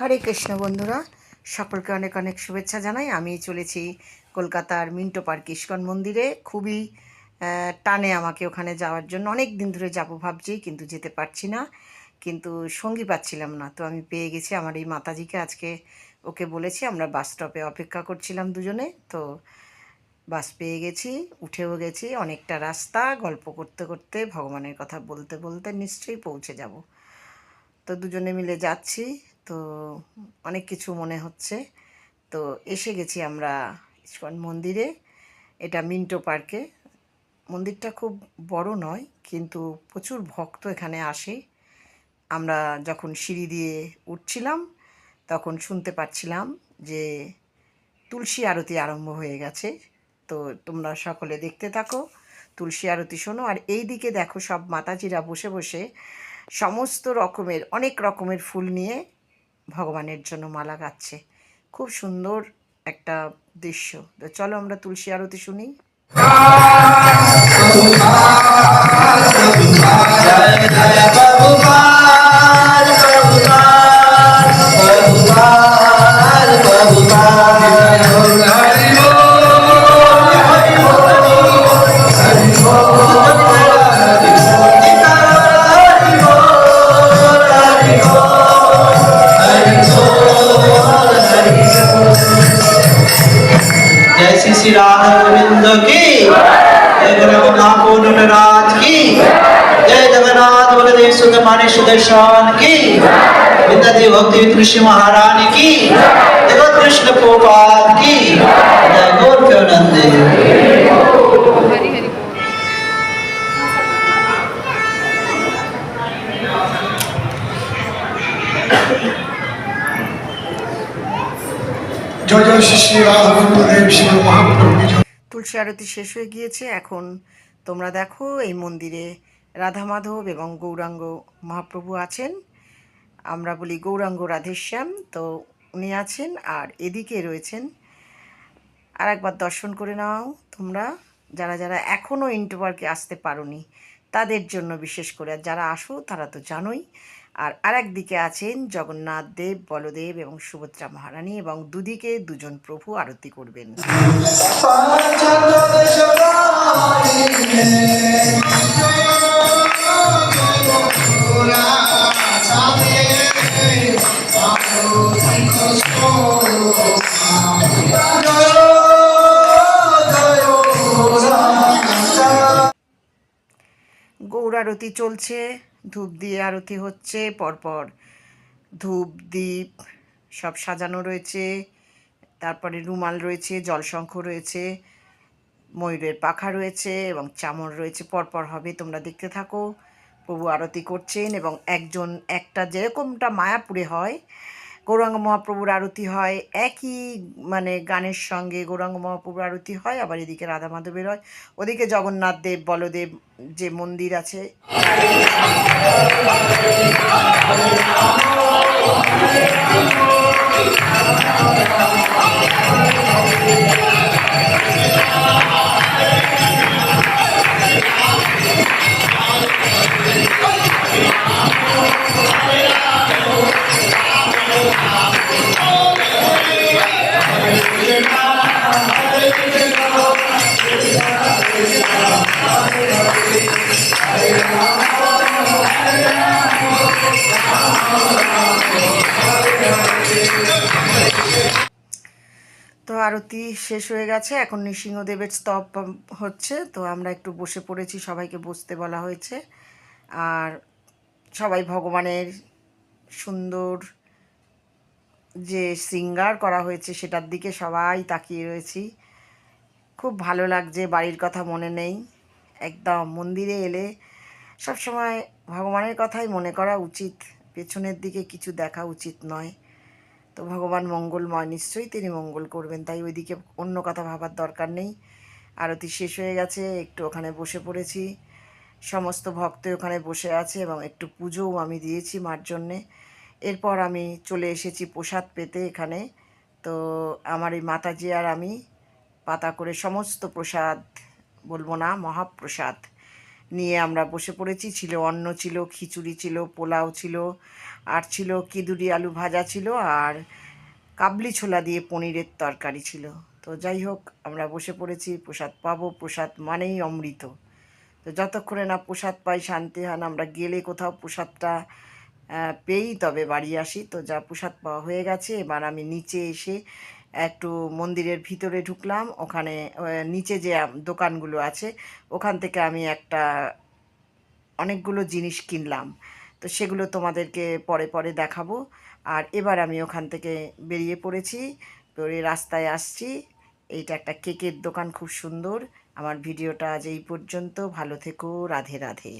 হরে কৃষ্ণ বন্ধুরা, সকলকে অনেক অনেক শুভেচ্ছা জানাই। আমি চলেছি কলকাতার মিন্টো পার্ক ইস্কন মন্দিরে। খুবই টানে আমাকে ওখানে যাওয়ার জন্য। অনেক দিন ধরে যাব ভাবছি, কিন্তু যেতে পারছি না। কিন্তু সঙ্গী পাচ্ছিলাম না, তো আমি পেয়ে গেছি আমার এই মাতাজিকে। আজকে ওকে বলেছি, আমরা বাস স্টপে অপেক্ষা করছিলাম দুজনে, তো বাস পেয়ে গেছি, উঠেও গেছি। অনেকটা রাস্তা, গল্প করতে করতে, ভগবানের কথা বলতে বলতে নিশ্চয়ই পৌঁছে যাব। তো দুজনে মিলে যাচ্ছি। তো অনেক কিছু মনে হচ্ছে। তো এসে গেছি আমরা ইস্কন মন্দিরে। এটা মিন্টো পার্কে। মন্দিরটা খুব বড় নয়, কিন্তু প্রচুর ভক্ত এখানে আসে। আমরা যখন সিঁড়ি দিয়ে উঠছিলাম, তখন শুনতে পাচ্ছিলাম যে তুলসী আরতি আরম্ভ হয়ে গেছে। তো তোমরা সকলে দেখতে থাকো, তুলসী আরতি শোনো। আর এই দিকে দেখো সব মাতাজিরা বসে বসে সমস্ত রকমের, অনেক রকমের ফুল নিয়ে ভগবানের জন্য মালা গাচ্ছে খুব সুন্দর একটা দৃশ্য তো চলো আমরা তুলসী আরতি শুনি जय श्री श्री राधा गोविंद की जय जगन्नाथ नटराज की जय जगन्नाथ बलदेव सुंदर माने सुदर्शन की विद्यादेवी भक्ति कृष्ण महारानी की जगत कृष्ण गोपाल की जय गौर प्रेमानंद তুলসী আরতি শেষ হয়ে গিয়েছে, এখন তোমরা দেখো এই মন্দিরে রাধা মাধব এবং গৌরাঙ্গ মহাপ্রভু আছেন। আমরা বলি গৌরাঙ্গ রাধেশ্যাম, তো উনি আছেন আর এদিকে রয়েছেন। আর একবার দর্শন করে নাও তোমরা, যারা যারা এখনও ইন্টো পার্কে আসতে পারোনি, তাদের জন্য বিশেষ করে, আর যারা আসো তারা তো জানোই আর আরেক দিকে আছেন জগন্নাথ দেব, বলদেব এবং সুভদ্রা মহারানী এবং দুদিকে দুজন প্রভু আরতি করবেন। গৌর আরতি চলছে। ধূপ দিয়ে আরতি হচ্ছে, পরপর ধূপ দ্বীপ সব সাজানো রয়েছে। তারপরে রুমাল রয়েছে, জলশঙ্খ রয়েছে, ময়ূরের পাখা রয়েছে এবং চামড় রয়েছে। পরপর হবে, তোমরা দেখতে থাকো। প্রভু আরতি করছেন এবং একজন, একটা যেরকমটা মায়াপুরে হয় গৌরাঙ্গ মহাপ্রভুর আরতি হয়। একই মানে গানের সঙ্গে গৌরাঙ্গ মহাপ্রভুর আরতি হয়, আবার এদিকে রাধা মাধবের হয়। ওদিকে জগন্নাথ দেব, বলদেব যে মন্দির আছে। আরতি শেষ হয়ে গেছে। এখন নৃসিংহদেবের স্তব হচ্ছে, তো আমরা একটু বসে পড়েছি, সবাইকে বসতে বলা হয়েছে। আর সবাই ভগবানের সুন্দর যে শৃঙ্গার করা হয়েছে, সেটার দিকে সবাই তাকিয়ে রয়েছি। খুব ভালো লাগছে, বাড়ির কথা মনে নেই। একদম মন্দিরে এলে সব সময় ভগবানের কথাই মনে করা উচিত। পেছনের দিকে কিছু দেখা উচিত নয়। তো ভগবান মঙ্গলময়, নিশ্চয়ই তিনি মঙ্গল করবেন। তাই ওইদিকে অন্য কথা ভাবার দরকার নেই। আরতি শেষ হয়ে গেছে, একটু ওখানে বসে পড়েছি। সমস্ত ভক্ত ওখানে বসে আছে এবং একটু পুজোও আমি দিয়েছি মার জন্যে। এরপর আমি চলে এসেছি প্রসাদ পেতে এখানে। তো আমার এই মাতাজি আর আমি পাতা করে সমস্ত প্রসাদ বলব না, মহাপ্রসাদ। নিয়ে আমরা বসে পড়েছি। ছিল অন্ন ছিল, খিচুড়ি ছিল, পোলাও ছিল, আর ছিল কিদুরি আলু ভাজা ছিল, আর কাবলি ছোলা দিয়ে পনিরের তরকারি ছিল। তো যাই হোক, আমরা বসে পড়েছি, প্রসাদ পাবো। প্রসাদ মানেই অমৃত। তো যতক্ষণে না প্রসাদ পাই শান্তি হয় না আমরা গেলে কোথাও প্রসাদটা পেয়েই তবে বাড়ি আসি। তো যা প্রসাদ পাওয়া হয়ে গেছে, এবার আমি নিচে এসে একটু মন্দিরের ভিতরে ঢুকলাম, ওখানে নিচে যে দোকানগুলো আছে, ওখান থেকে আমি একটা অনেকগুলো জিনিস কিনলাম। তো সেগুলো তোমাদেরকে পরে পরে দেখাবো। আর এবার আমি ওখান থেকে বেরিয়ে পড়েছি পরে রাস্তায় আসছি। এইটা একটা কেকের দোকান, খুব সুন্দর। আমার ভিডিওটা আজ এই পর্যন্ত। ভালো থেকো, রাধে রাধে।